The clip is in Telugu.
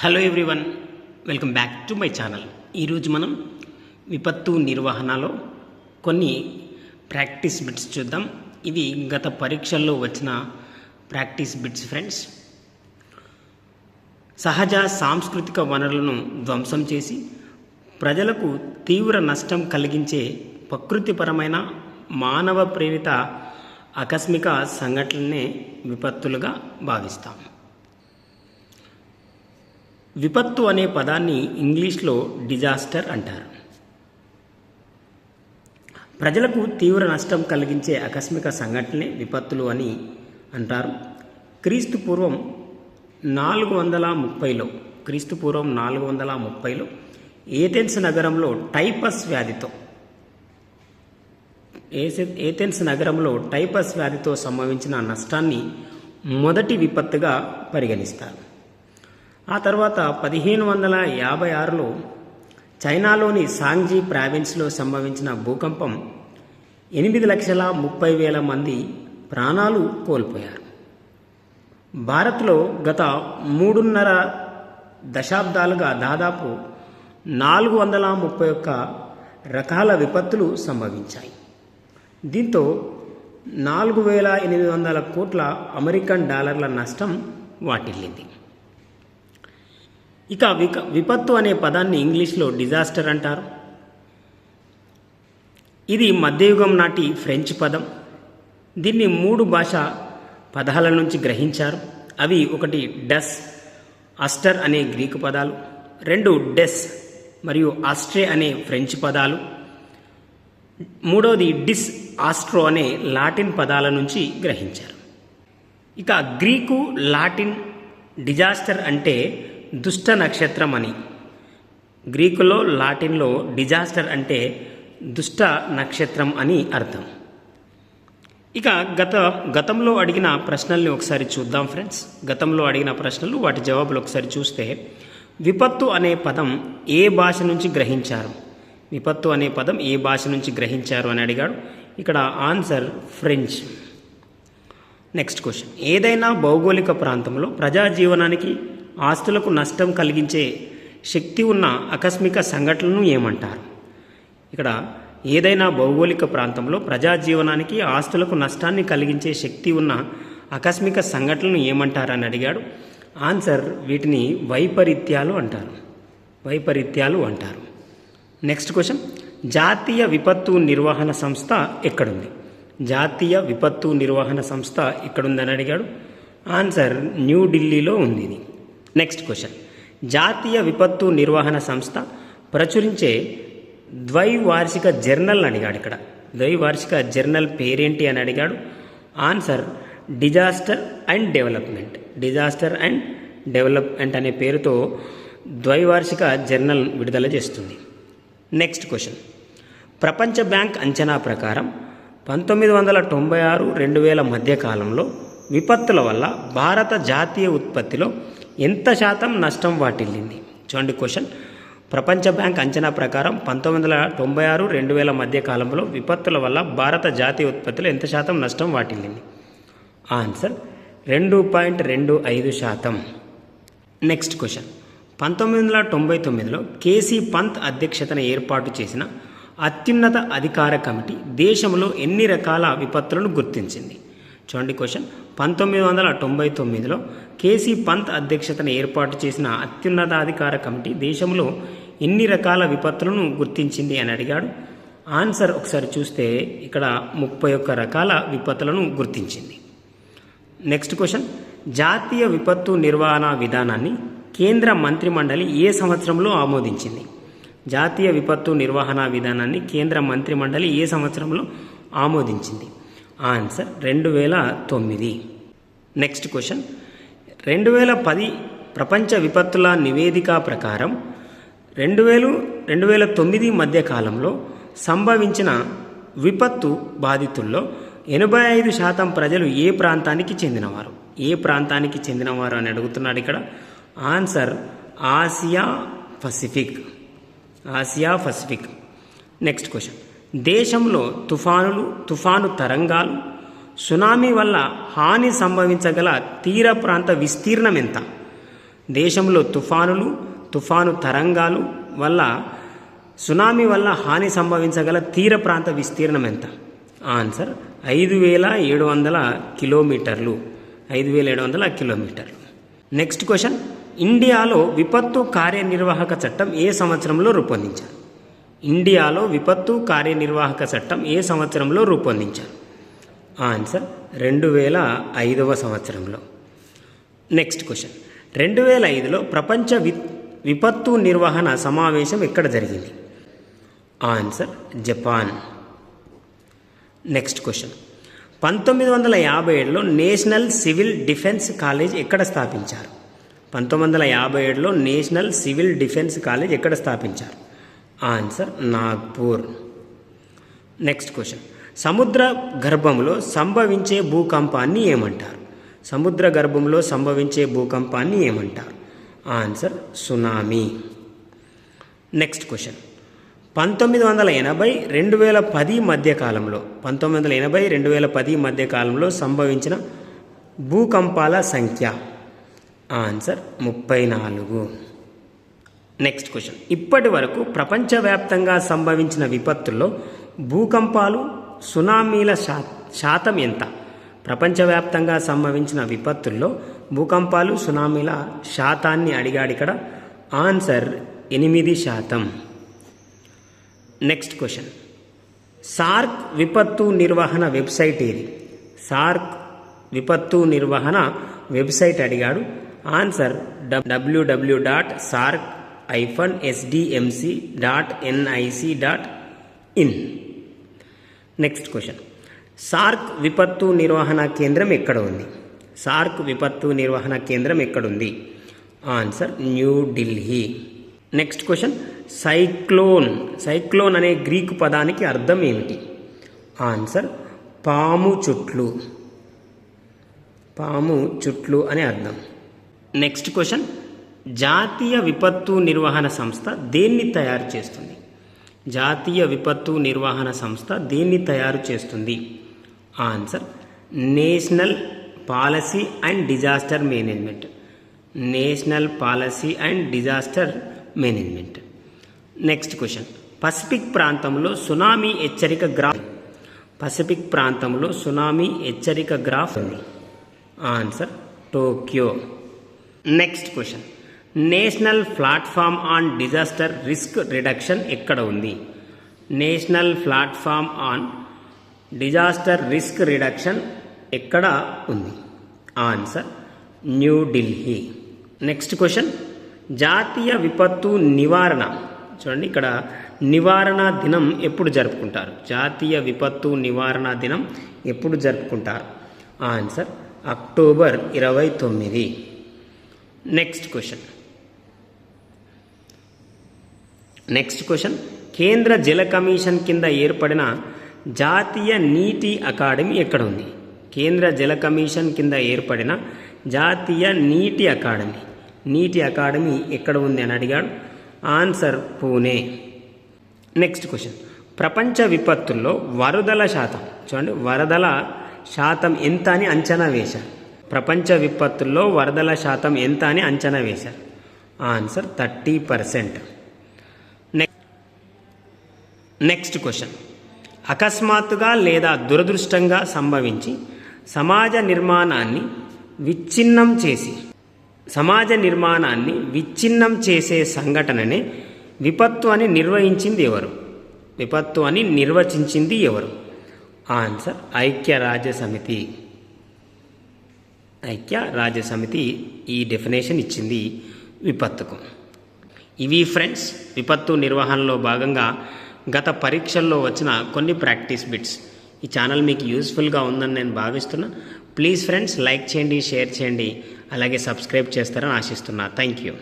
Hello everyone welcome back to my channel ఈరోజు మనం విపత్తు నిర్వహణలో కొన్ని ప్రాక్టీస్ బిట్స్ చూద్దాం. ఇవి గత పరీక్షల్లో వచ్చిన ప్రాక్టీస్ బిట్స్ ఫ్రెండ్స్. సహజ సాంస్కృతిక వనరులను ధ్వంసం చేసి ప్రజలకు తీవ్ర నష్టం కలిగించే ప్రకృతిపరమైన మానవ ప్రేరిత ఆకస్మిక సంఘటనలనే విపత్తులుగా భావిస్తాం. విపత్తు అనే పదాన్ని ఇంగ్లీష్లో డిజాస్టర్ అంటారు. ప్రజలకు తీవ్ర నష్టం కలిగించే ఆకస్మిక సంఘటనలే విపత్తులు అని అంటారు. క్రీస్తు పూర్వం నాలుగు వందల ముప్పైలో క్రీస్తు పూర్వం నాలుగు వందల ముప్పైలో ఏథెన్స్ నగరంలో టైపస్ వ్యాధితో ఏథెన్స్ నగరంలో టైపస్ వ్యాధితో సంభవించిన నష్టాన్ని మొదటి విపత్తుగా పరిగణిస్తారు. ఆ తర్వాత పదిహేను వందల యాభై ఆరులో చైనాలోని సాంగ్జీ ప్రావిన్స్లో సంభవించిన భూకంపం ఎనిమిది లక్షల ముప్పై వేల మంది ప్రాణాలు కోల్పోయారు. భారత్లో గత మూడున్నర దశాబ్దాలుగా దాదాపు నాలుగు వందల ముప్పై ఒక్క రకాల విపత్తులు సంభవించాయి. దీంతో నాలుగు వేల ఎనిమిది వందల కోట్ల అమెరికన్ డాలర్ల నష్టం వాటిల్లింది. ఇక విక విపత్తు అనే పదాన్ని ఇంగ్లీష్లో డిజాస్టర్ అంటారు. ఇది మధ్యయుగం నాటి ఫ్రెంచ్ పదం. దీన్ని మూడు భాష పదాల నుంచి గ్రహించారు. అవి ఒకటి డస్ అస్టర్ అనే గ్రీకు పదాలు రెండు డెస్ మరియు ఆస్ట్రే అనే ఫ్రెంచ్ పదాలు. మూడవది డిస్ ఆస్ట్రో అనే లాటిన్ పదాల నుంచి గ్రహించారు. ఇక గ్రీకు లాటిన్ డిజాస్టర్ అంటే దుష్ట నక్షత్రం అని గ్రీకులో లాటిన్లో డిజాస్టర్ అంటే దుష్ట నక్షత్రం అని అర్థం. ఇక గత గతంలో అడిగిన ప్రశ్నల్ని ఒకసారి చూద్దాం ఫ్రెండ్స్. గతంలో అడిగిన ప్రశ్నలు వాటి జవాబులు ఒకసారి చూస్తే విపత్తు అనే పదం ఏ భాష నుంచి గ్రహించారు? విపత్తు అనే పదం ఏ భాష నుంచి గ్రహించారు అని అడిగాడు. ఇక్కడ ఆన్సర్ ఫ్రెంచ్. Next question. ఏదైనా భౌగోళిక ప్రాంతంలో ప్రజా జీవనానికి ఆస్తులకు నష్టం కలిగించే శక్తి ఉన్న ఆకస్మిక సంఘటనలను ఏమంటారు? ఇక్కడ ఏదైనా భౌగోళిక ప్రాంతంలో ప్రజా జీవనానికి ఆస్తులకు నష్టాన్ని కలిగించే శక్తి ఉన్న ఆకస్మిక సంఘటనలను ఏమంటారని అడిగాడు. ఆన్సర్ వీటిని వైపరీత్యాలు అంటారు. వైపరీత్యాలు అంటారు. Next question. జాతీయ విపత్తు నిర్వహణ సంస్థ ఎక్కడుంది? జాతీయ విపత్తు నిర్వహణ సంస్థ ఎక్కడుందని అడిగాడు. ఆన్సర్ న్యూఢిల్లీలో ఉంది ఇది. నెక్స్ట్ క్వశ్చన్ జాతీయ విపత్తు నిర్వహణ సంస్థ ప్రచురించే ద్వైవార్షిక జర్నల్ అడిగాడు ఇక్కడ. ద్వైవార్షిక జర్నల్ పేరేంటి అని అడిగాడు. Answer disaster and development. Disaster and development అనే పేరుతో ద్వైవార్షిక జర్నల్ విడుదల చేస్తుంది. నెక్స్ట్ క్వశ్చన్ ప్రపంచ బ్యాంక్ అంచనా ప్రకారం పంతొమ్మిది వందల తొంభై ఆరు రెండు వేల మధ్య కాలంలో విపత్తుల వల్ల భారత జాతీయ ఉత్పత్తిలో ఎంత శాతం నష్టం వాటిల్లింది? చూడండి క్వశ్చన్. ప్రపంచ బ్యాంక్ అంచనా ప్రకారం పంతొమ్మిది వందల తొంభై ఆరు రెండు వేల మధ్య కాలంలో విపత్తుల వల్ల భారత జాతీయ ఉత్పత్తిలో ఎంత శాతం నష్టం వాటిల్లింది? ఆన్సర్ రెండు పాయింట్ రెండు ఐదు శాతం. Next question. పంతొమ్మిది వందల తొంభై తొమ్మిదిలో కేసీ పంత్ అధ్యక్షతన ఏర్పాటు చేసిన అత్యున్నత అధికార కమిటీ దేశంలో ఎన్ని రకాల విపత్తులను గుర్తించింది? చూడండి క్వశ్చన్. పంతొమ్మిది వందల తొంభై తొమ్మిదిలో కేసీ పంత్ అధ్యక్షతన ఏర్పాటు చేసిన అత్యున్నతాధికార కమిటీ దేశంలో ఎన్ని రకాల విపత్తులను గుర్తించింది అని అడిగాడు. ఆన్సర్ ఒకసారి చూస్తే ఇక్కడ ముప్పై ఒక్క రకాల విపత్తులను గుర్తించింది. Next question. జాతీయ విపత్తు నిర్వహణ విధానాన్ని కేంద్ర మంత్రిమండలి ఏ సంవత్సరంలో ఆమోదించింది? జాతీయ విపత్తు నిర్వహణ విధానాన్ని కేంద్ర మంత్రిమండలి ఏ సంవత్సరంలో ఆమోదించింది? ఆన్సర్ రెండు వేల తొమ్మిది. Next question. రెండు వేల పది ప్రపంచ విపత్తుల నివేదిక ప్రకారం రెండు వేలు రెండు వేల తొమ్మిది మధ్య కాలంలో సంభవించిన విపత్తు బాధితుల్లో ఎనభై ఐదు శాతం ప్రజలు ఏ ప్రాంతానికి చెందినవారు? ఏ ప్రాంతానికి చెందినవారు అని అడుగుతున్నాడు ఇక్కడ. Answer Asia Pacific. Asia Pacific. Next question. దేశంలో తుఫానులు తుఫాను తరంగాలు సునామీ వల్ల హాని సంభవించగల తీర ప్రాంత విస్తీర్ణం ఎంత దేశంలో తుఫానులు తుఫాను తరంగాలు వల్ల సునామీ వల్ల హాని సంభవించగల తీర ప్రాంత విస్తీర్ణం ఎంత ఆన్సర్ ఐదు వేల ఏడు వందల కిలోమీటర్లు. ఐదు వేల ఏడు వందల కిలోమీటర్లు. నెక్స్ట్ క్వశ్చన్ ఇండియాలో విపత్తు కార్యనిర్వాహక చట్టం ఏ సంవత్సరంలో రూపొందించారు? ఇండియాలో విపత్తు కార్యనిర్వాహక చట్టం ఏ సంవత్సరంలో రూపొందించారు? ఆన్సర్ రెండు వేల ఐదవ సంవత్సరంలో. Next question. రెండు వేల ఐదులో ప్రపంచ వి విపత్తు నిర్వహణ సమావేశం ఎక్కడ జరిగింది? Answer Japan. Next question. పంతొమ్మిది వందల యాభై ఏడులో నేషనల్ సివిల్ డిఫెన్స్ కాలేజ్ ఎక్కడ స్థాపించారు? పంతొమ్మిది వందల యాభై ఏడులో నేషనల్ సివిల్ డిఫెన్స్ కాలేజ్ ఎక్కడ స్థాపించారు? ఆన్సర్ నాగ్పూర్. Next question. సముద్ర గర్భంలో సంభవించే భూకంపాన్ని ఏమంటారు? సముద్ర గర్భంలో సంభవించే భూకంపాన్ని ఏమంటారు? Answer tsunami. Next question. పంతొమ్మిది వందల ఎనభై రెండు వేల పది మధ్యకాలంలో పంతొమ్మిది వందల ఎనభై రెండు వేల పది మధ్యకాలంలో సంభవించిన భూకంపాల సంఖ్య. ఆన్సర్ ముప్పై నాలుగు. Next question. ఇప్పటి వరకు ప్రపంచవ్యాప్తంగా సంభవించిన విపత్తుల్లో భూకంపాలు సునామీల శా శాతం ఎంత? ప్రపంచవ్యాప్తంగా సంభవించిన విపత్తుల్లో భూకంపాలు సునామీల శాతాన్ని అడిగాడు ఇక్కడ ఆన్సర్ ఎనిమిది శాతం. Next question. సార్క్ విపత్తు నిర్వహణ వెబ్సైట్ ఏది? సార్క్ విపత్తు నిర్వహణ వెబ్సైట్ అడిగాడు. Answer WWW dot SAARC hyphen SDMC dot NIC dot in. Next question SAARC విపత్తు నిర్వహణ కేంద్రం ఎక్కడ ఉంది సార్క్ విపత్తు నిర్వహణ కేంద్రం ఎక్కడుంది answer New Delhi next question cyclone cyclone అనే గ్రీకు పదానికి అర్థం ఏమిటి? ఆన్సర్ పాము చుట్లు పాము చుట్లు అనే అర్థం. నెక్స్ట్ క్వశ్చన్ జాతీయ విపత్తు నిర్వహణ సంస్థ దేన్ని తయారు చేస్తుంది? జాతీయ విపత్తు నిర్వహణ సంస్థ దేన్ని తయారు చేస్తుంది. Answer national policy and disaster management. National policy and disaster management. Next question. Pacific ప్రాంతంలో సునామీ హెచ్చరిక గ్రాఫ్. పసిఫిక్ ప్రాంతంలో సునామీ హెచ్చరిక గ్రాఫ్. ఉంది answer Tokyo. Next question. National platform on disaster risk reduction ఎక్కడ ఉంది? National platform on disaster risk reduction ఎక్కడ ఉంది? Answer New Delhi next question. జాతీయ విపత్తు నివారణ. చూడండి ఇక్కడ నివారణ దినం ఎప్పుడు జరుపుకుంటారు? జాతీయ విపత్తు నివారణ దినం ఎప్పుడు జరుపుకుంటారు? ఆన్సర్ అక్టోబర్ ఇరవై తొమ్మిది. Next question. నెక్స్ట్ క్వశ్చన్ కేంద్ర జల కమిషన్ కింద ఏర్పడిన జాతీయ నీటి అకాడమీ ఎక్కడ ఉంది కేంద్ర జల కమిషన్ కింద ఏర్పడిన జాతీయ నీటి అకాడమీ. నీటి అకాడమీ ఎక్కడ ఉంది అని అడిగాడు? ఆన్సర్ పూణే నెక్స్ట్ క్వశ్చన్ ప్రపంచ విపత్తుల్లో వరదల శాతం. చూడండి వరదల శాతం ఎంత అని అంచనా వేశారు. ప్రపంచ విపత్తుల్లో వరదల శాతం ఎంత అని అంచనా వేశారు? Answer thirty percent next question అకస్మాత్తుగా లేదా దురదృష్టంగా సంభవించి సమాజ నిర్మాణాన్ని విచ్ఛిన్నం చేసి సమాజ నిర్మాణాన్ని విచ్ఛిన్నం చేసే సంఘటననే విపత్తు అని నిర్వహించింది ఎవరు? విపత్తు అని నిర్వచించింది ఎవరు? ఆన్సర్ ఐక్యరాజ్య సమితి ఐక్య రాజ్య సమితి ఈ డెఫినేషన్ ఇచ్చింది విపత్తుకు. ఇవి ఫ్రెండ్స్ విపత్తు నిర్వహణలో భాగంగా గత పరీక్షల్లో వచ్చిన కొన్ని ప్రాక్టీస్ బిట్స్. ఈ ఛానల్ మీకు యూస్ఫుల్గా ఉందని నేను భావిస్తున్నా. ప్లీజ్ ఫ్రెండ్స్ లైక్ చేయండి షేర్ చేయండి. అలాగే సబ్స్క్రైబ్ చేస్తారని ఆశిస్తున్నా. Thank you.